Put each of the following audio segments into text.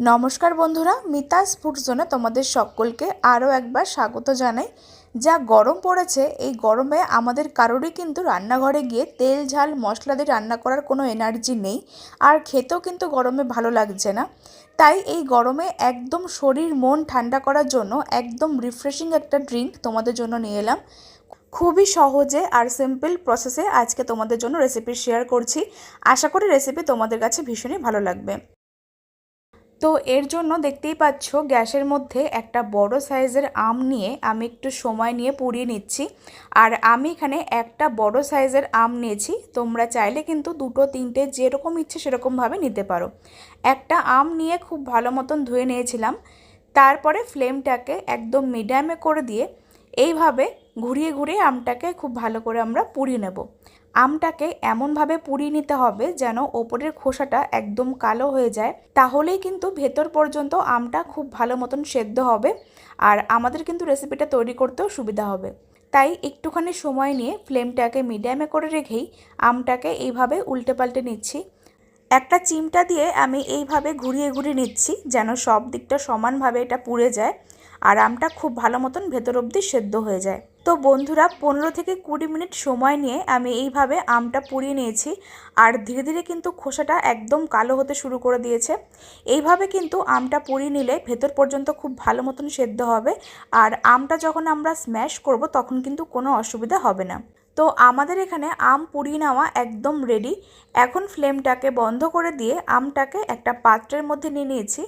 নমস্কার বন্ধুরা, মিতাস ফুড জোনে তোমাদের সকলকে আরও একবার স্বাগত জানাই। যা গরম পড়েছে, এই গরমে আমাদের কারোরই কিন্তু রান্নাঘরে গিয়ে তেল, ঝাল, মশলা দিয়ে রান্না করার কোনো এনার্জি নেই, আর খেতেও কিন্তু গরমে ভালো লাগছে না। তাই এই গরমে একদম শরীর, মন ঠান্ডা করার জন্য একদম রিফ্রেশিং একটা ড্রিঙ্ক তোমাদের জন্য নিয়ে এলাম। খুবই সহজে আর সিম্পল প্রসেসে আজকে তোমাদের জন্য রেসিপি শেয়ার করছি। আশা করি রেসিপি তোমাদের কাছে ভীষণই ভালো লাগবে। তো এর জন্য দেখতেই পাচ্ছ গ্যাসের মধ্যে একটা বড় সাইজের আম নিয়ে আমি একটু সময় নিয়ে পুড়িয়ে নিচ্ছি। আর আমি এখানে একটা বড় সাইজের আম নিয়েছি। তোমরা চাইলে কিন্তু দুটো, তিনটে যেরকম ইচ্ছে সেরকমভাবে নিতে পারো। একটা আম নিয়ে খুব ভালো মতন ধুয়ে নিয়েছিলাম। তারপরে ফ্লেমটাকে একদম মিডিয়ামে করে দিয়ে এইভাবে ঘুরিয়ে ঘুরিয়ে আমটাকে খুব ভালো করে আমরা পুড়িয়ে নেব। আমটাকে এমনভাবে পুড়িয়ে নিতে হবে যেন ওপরের খোসাটা একদম কালো হয়ে যায়। তাহলেই কিন্তু ভেতর পর্যন্ত আমটা খুব ভালো মতন সেদ্ধ হবে আর আমাদের কিন্তু রেসিপিটা তৈরি করতেও সুবিধা হবে। তাই একটুখানি সময় নিয়ে ফ্লেমটাকে মিডিয়ামে করে রেখেই আমটাকে এইভাবে উল্টে পাল্টে নিচ্ছি। একটা চিমটা দিয়ে আমি এইভাবে ঘুরিয়ে ঘুরিয়ে নিচ্ছি যেন সব দিকটা সমানভাবে এটা পুড়ে যায় আর আমটা খুব ভালো মতন ভেতর অবধি সেদ্ধ হয়ে যায়। তো বন্ধুরা, পনেরো থেকে কুড়ি মিনিট সময় নিয়ে আমি এইভাবে আমটা পুড়িয়ে নিয়েছি আর ধীরে ধীরে কিন্তু খোসাটা একদম কালো হতে শুরু করে দিয়েছে। এইভাবে কিন্তু আমটা পুড়িয়ে নিলে ভেতর পর্যন্ত খুব ভালো মতন সেদ্ধ হবে আর আমটা যখন আমরা স্ম্যাশ করব তখন কিন্তু কোনো অসুবিধা হবে না। তো আমাদের এখানে আম পুড়িয়ে নেওয়া একদম রেডি এখন ফ্লেমটাকে বন্ধ করে দিয়ে আমটাকে একটা পাত্রের মধ্যে নিয়ে নিয়েছি।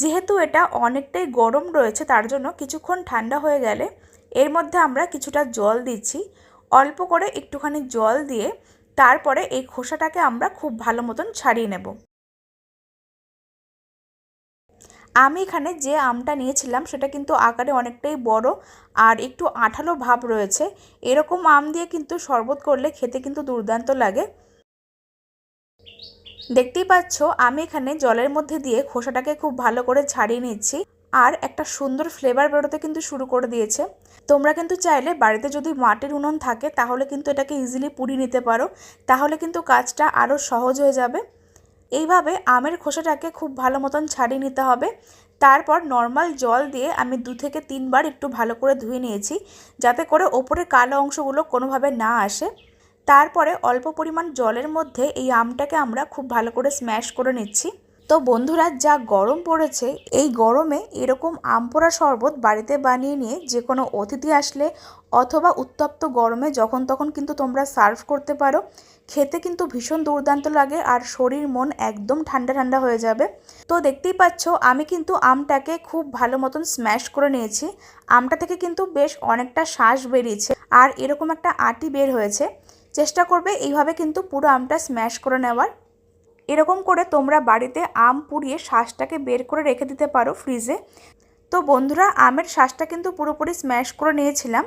যেহেতু এটা অনেকটাই গরম রয়েছে তার জন্য কিছুক্ষণ ঠান্ডা হয়ে গেলে এর মধ্যে আমরা কিছুটা জল দিচ্ছি। অল্প করে একটুখানি জল দিয়ে তারপরে এই খোসাটাকে আমরা খুব ভালো মতন ছাড়িয়ে নেব। আমি এখানে যে আমটা নিয়েছিলাম সেটা কিন্তু আকারে অনেকটাই বড় আর একটু আঠালো ভাব রয়েছে। এরকম আম দিয়ে কিন্তু শরবত করলে খেতে কিন্তু দুর্দান্ত লাগে। দেখতেই পাচ্ছ, আমি এখানে জলের মধ্যে দিয়ে খোসাটাকে খুব ভালো করে ছাড়িয়ে নিচ্ছি আর একটা সুন্দর ফ্লেভার বেরোতে কিন্তু শুরু করে দিয়েছে। তোমরা কিন্তু চাইলে বাড়িতে যদি মাটির উনুন থাকে, তাহলে কিন্তু এটাকে ইজিলি পুড়িয়ে নিতে পারো। তাহলে কিন্তু কাজটা আরও সহজ হয়ে যাবে। এইভাবে আমের খোসাটাকে খুব ভালো মতন ছাড়িয়ে নিতে হবে। তারপর নর্মাল জল দিয়ে আমি দু থেকে তিনবার একটু ভালো করে ধুয়ে নিয়েছি, যাতে করে ওপরের কালো অংশগুলো কোনোভাবে না আসে। তারপরে অল্প পরিমাণ জলের মধ্যে এই আমটাকে আমরা খুব ভালো করে স্ম্যাশ করে নিচ্ছি। তো বন্ধুরা, যা গরম পড়েছে, এই গরমে এরকম আম পোড়া শরবত বাড়িতে বানিয়ে নিয়ে যে কোনো অতিথি আসলে অথবা উত্তপ্ত গরমে যখন তখন কিন্তু তোমরা সার্ভ করতে পারো। খেতে কিন্তু ভীষণ দুর্দান্ত লাগে আর শরীর মন একদম ঠান্ডা ঠান্ডা হয়ে যাবে। তো দেখতেই পাচ্ছ, আমি কিন্তু আমটাকে খুব ভালো মতন স্ম্যাশ করে নিয়েছি। আমটা থেকে কিন্তু বেশ অনেকটা শ্বাস বেরিয়েছে আর এরকম একটা আটি বের হয়েছে। চেষ্টা করবে এইভাবে কিন্তু পুরো আমটা স্ম্যাশ করে নেওয়ার। এরকম করে তোমরা বাড়িতে আম পুড়িয়ে শ্বাসটাকে বের করে রেখে দিতে পারো ফ্রিজে। তো বন্ধুরা, আমের শ্বাসটা কিন্তু পুরোপুরি স্ম্যাশ করে নিয়েছিলাম।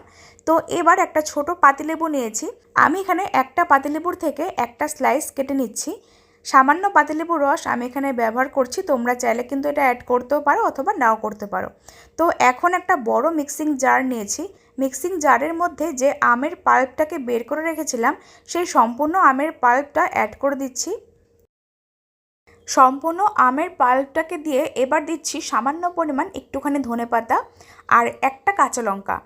তো এবার একটা ছোট পাতিলেবু নিয়েছি। আমি এখানে একটা পাতিলেবুর থেকে একটা স্লাইস কেটে নিচ্ছি। সামান্য পাতিলেবুর রস আমি এখানে ব্যবহার করছি। তোমরা চাইলে কিন্তু এটা অ্যাড করতেও পারো অথবা নাও করতে পারো। তো এখন একটা বড় মিক্সিং জার নিয়েছি। মিক্সিং জারের মধ্যে যে আমের পাল্পটাকে বের করে রেখেছিলাম, সেই সম্পূর্ণ আমের পাল্পটা অ্যাড করে দিচ্ছি। সম্পূর্ণ আমের পাল্পটাকে দিয়ে এবার দিচ্ছি সামান্য পরিমাণ একটুখানি ধনে পাতা আর একটা কাঁচা লঙ্কা।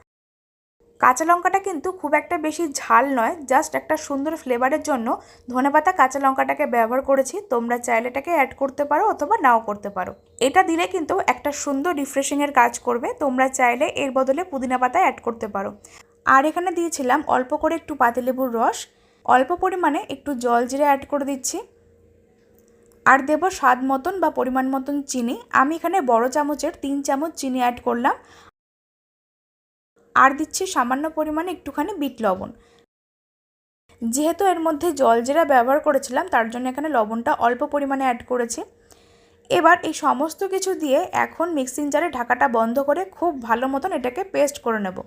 কাঁচা লঙ্কাটা কিন্তু খুব একটা বেশি ঝাল নয়, জাস্ট একটা সুন্দর ফ্লেভারের জন্য ধনেপাতা কাঁচা লঙ্কাটাকে ব্যবহার করেছি। তোমরা চাইলে এটাকে অ্যাড করতে পারো অথবা নাও করতে পারো। এটা দিলে কিন্তু একটা সুন্দর রিফ্রেশিংয়ের কাজ করবে। তোমরা চাইলে এর বদলে পুদিনা পাতা অ্যাড করতে পারো। আর এখানে দিয়েছিলাম অল্প করে একটু পাতিলেবুর রস। অল্প পরিমাণে একটু জল জিরে অ্যাড করে দিচ্ছি। আর দেব স্বাদ মতন বা পরিমাণ মতন চিনি। আমি এখানে বড় চামচের তিন চামচ চিনি অ্যাড করলাম। আর দিচ্ছি সামান্য পরিমাণে একটুখানি বিট লবণ। যেহেতু এর মধ্যে জল জিরা ব্যবহার করেছিলাম, তার জন্য এখানে লবণটা অল্প পরিমাণে অ্যাড করেছি। এবার এই সমস্ত কিছু দিয়ে এখন মিক্সিং জারে ঢাকাটা বন্ধ করে খুব ভালো মতন এটাকে পেস্ট করে নেব।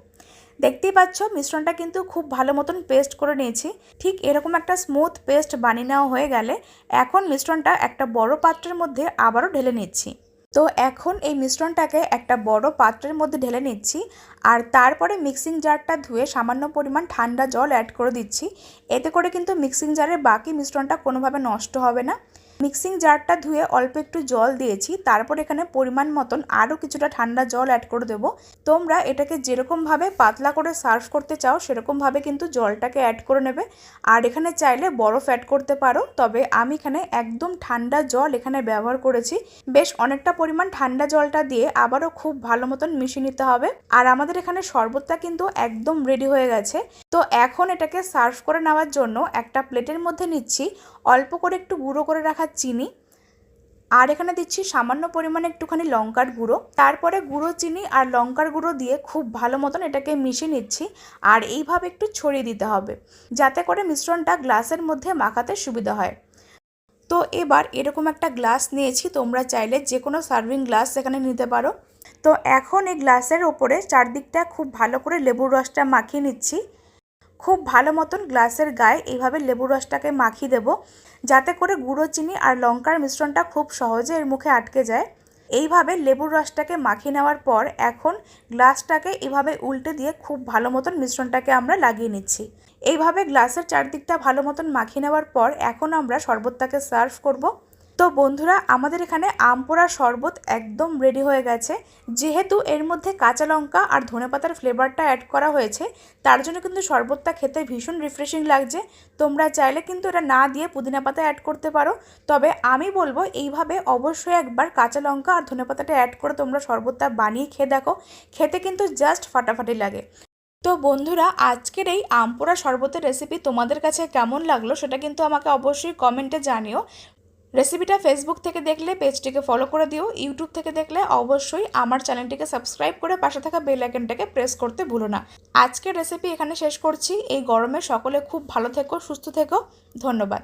দেখতেই পাচ্ছ, মিশ্রণটা কিন্তু খুব ভালো মতন পেস্ট করে নিয়েছি। ঠিক এরকম একটা স্মুথ পেস্ট বানিয়ে নেওয়া হয়ে গেলে এখন মিশ্রণটা একটা বড় পাত্রের মধ্যে আবারও ঢেলে নিচ্ছি। তো এখন এই মিশ্রণটাকে একটা বড় পাত্রের মধ্যে ঢেলে নিচ্ছি আর তারপরে মিক্সিং জারটা ধুয়ে সামান্য পরিমাণ ঠান্ডা জল অ্যাড করে দিচ্ছি। এতে করে কিন্তু মিক্সিং জারের বাকি মিশ্রণটা কোনোভাবে নষ্ট হবে না। মিক্সিং জারটা ধুয়ে অল্প একটু জল দিয়েছি, তারপর এখানে পরিমাণ মতন আরও কিছুটা ঠান্ডা জল অ্যাড করে দেবো। তোমরা এটাকে যেরকমভাবে পাতলা করে সার্ভ করতে চাও, সেরকমভাবে কিন্তু জলটাকে অ্যাড করে নেবে। আর এখানে চাইলে বরফ অ্যাড করতে পারো, তবে আমি এখানে একদম ঠান্ডা জল এখানে ব্যবহার করেছি। বেশ অনেকটা পরিমাণ ঠান্ডা জলটা দিয়ে আবারও খুব ভালো মতন মিশিয়ে নিতে হবে। আর আমাদের এখানে শরবতটা কিন্তু একদম রেডি হয়ে গেছে। তো এখন এটাকে সার্ভ করে নেওয়ার জন্য একটা প্লেটের মধ্যে নিচ্ছি। অল্প করে একটু গুঁড়ো করে রাখা চিনি। আর এখানে দিচ্ছি সামান্য পরিমাণে একটুখানি লঙ্কার গুঁড়ো। তারপরে গুঁড়ো চিনি আর লঙ্কার গুঁড়ো দিয়ে খুব ভালো মতন এটাকে মিশিয়ে নিচ্ছি আর এইভাবে একটু ছড়িয়ে দিতে হবে, যাতে করে মিশ্রণটা গ্লাসের মধ্যে মাখাতে সুবিধা হয়। তো এবার এরকম একটা গ্লাস নিয়েছি, তোমরা চাইলে যে কোনো সার্ভিং গ্লাস এখানে নিতে পারো। তো এখন এই গ্লাসের ওপরে চারদিকটা খুব ভালো করে লেবুর রসটা মাখিয়ে নিচ্ছি। খুব ভালো মতন গ্লাসের গায়ে এইভাবে লেবুর রসটাকে মাখিয়ে দেব, যাতে করে গুঁড়ো চিনি আর লঙ্কার মিশ্রণটা খুব সহজে এর মুখে আটকে যায়। এইভাবে লেবুর রসটাকে মাখিয়ে নেওয়ার পর এখন গ্লাসটাকে এভাবে উল্টে দিয়ে খুব ভালো মতন মিশ্রণটাকে আমরা লাগিয়ে নিচ্ছি। এইভাবে গ্লাসের চারদিকটা ভালো মতন মাখিয়ে নেওয়ার পর এখন আমরা শরবতটাকে সার্ভ করব। তো বন্ধুরা, আমাদের এখানে আম পোড়া শরবত একদম রেডি হয়ে গেছে। যেহেতু এর মধ্যে কাঁচা লঙ্কা আর ধনেপাতার ফ্লেভারটা অ্যাড করা হয়েছে, তার জন্য কিন্তু শরবতটা খেতে ভীষণ রিফ্রেশিং লাগছে। তোমরা চাইলে কিন্তু এটা না দিয়ে পুদিনা পাতা অ্যাড করতে পারো। তবে আমি বলব, এইভাবে অবশ্যই একবার কাঁচা লঙ্কা আর ধনেপাতাটা অ্যাড করে তোমরা শরবতটা বানিয়ে খেয়ে দেখো। খেতে কিন্তু জাস্ট ফাটাফাটি লাগে। তো বন্ধুরা, আজকের এই আমপোড়া শরবতের রেসিপি তোমাদের কাছে কেমন লাগল সেটা কিন্তু আমাকে অবশ্যই কমেন্টে জানিও। রেসিপিটা ফেসবুক থেকে দেখলে পেজটিকে ফলো করে দিও। ইউটিউব থেকে দেখলে অবশ্যই আমার চ্যানেলটিকে সাবস্ক্রাইব করে পাশে থাকা বেল আইকনটাকে প্রেস করতে ভুলো না। আজকের রেসিপি এখানে শেষ করছি। এই গরমে সকলে খুব ভালো থেকো, সুস্থ থেকো। ধন্যবাদ।